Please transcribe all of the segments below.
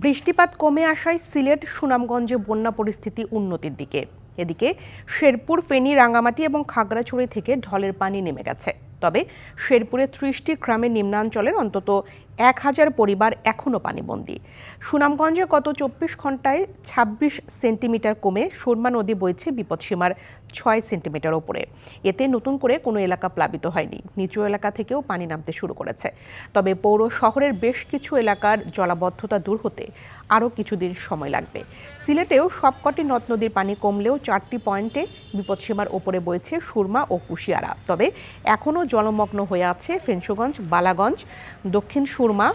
বৃষ্টিপাত কমে আসায় সিলেট, সুনামগঞ্জে বন্যা পরিস্থিতি উন্নতির দিকে। এদিকে শেরপুর, ফেনী, রাঙ্গামাটি এবং খাগড়াছড়ি থেকে ঢলের পানি নেমে গেছে। তবে শেরপুরে ত্রিশটি গ্রামের নিম্নাঞ্চলের অন্তত এক হাজার পরিবার এখনও পানিবন্দী। সুনামগঞ্জে গত চব্বিশ ঘন্টায় ছাব্বিশ সেন্টিমিটার কমে সুরমা নদী বইছে বিপদসীমার ছয় সেন্টিমিটার ওপরে। এতে নতুন করে কোনো এলাকা প্লাবিত হয়নি, নিচু এলাকা থেকেও পানি নামতে শুরু করেছে। তবে পৌর শহরের বেশ কিছু এলাকার জলাবদ্ধতা দূর হতে আরও কিছুদিন সময় লাগবে। সিলেটেও সবকটি নদ নদীর পানি কমলেও চারটি পয়েন্টে বিপদসীমার ওপরে বইছে সুরমা ও কুশিয়ারা। তবে এখনও জলমগ্ন হয়ে আছে ফেঞ্চুগঞ্জ বালাগঞ্জ, দক্ষিণ সুরমা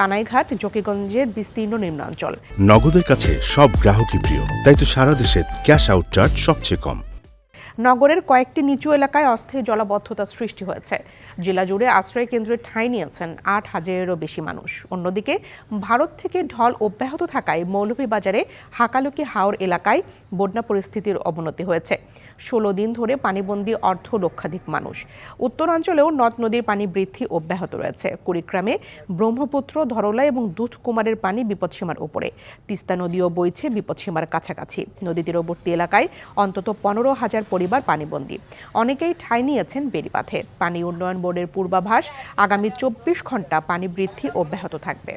কানাইঘাট জকিগঞ্জের বিস্তীর্ণ নিম্নাঞ্চল। নগদের কাছে সব গ্রাহকই প্রিয় তাই তো সারা দেশে ক্যাশ আউট চার্জ সবচেয়ে কম। নগরের কয়েকটি নিচু এলাকায় অস্থায়ী জলাবদ্ধতা সৃষ্টি হয়েছে। জেলা জুড়ে আশ্রয় কেন্দ্রে ঠাঁই নিয়েছেন আট হাজারেরও বেশি মানুষ। অন্যদিকে ভারত থেকে ঢল অব্যাহত থাকায় মৌলভীবাজারে হাকালুকি হাওর এলাকায় বন্যা পরিস্থিতির অবনতি হয়েছে। ষোলো দিন ধরে পানিবন্দী অর্ধ লক্ষাধিক মানুষ। উত্তরাঞ্চলেও নদ নদীর পানি বৃদ্ধি অব্যাহত রয়েছে। কুড়িগ্রামে ব্রহ্মপুত্র, ধরলা এবং দুধকুমারের পানি বিপদসীমার উপরে তিস্তা নদীও বইছে বিপদসীমার কাছাকাছি। নদী তীরবর্তী এলাকায় অন্তত পনেরো হাজার পরিবার পানিবন্দী। অনেকেই ঠাঁই নিয়েছেন বেড়িবাঁধে। পানি উন্নয়ন বোর্ডের পূর্বাভাস, আগামী চব্বিশ ঘণ্টা পানি বৃদ্ধি অব্যাহত থাকবে।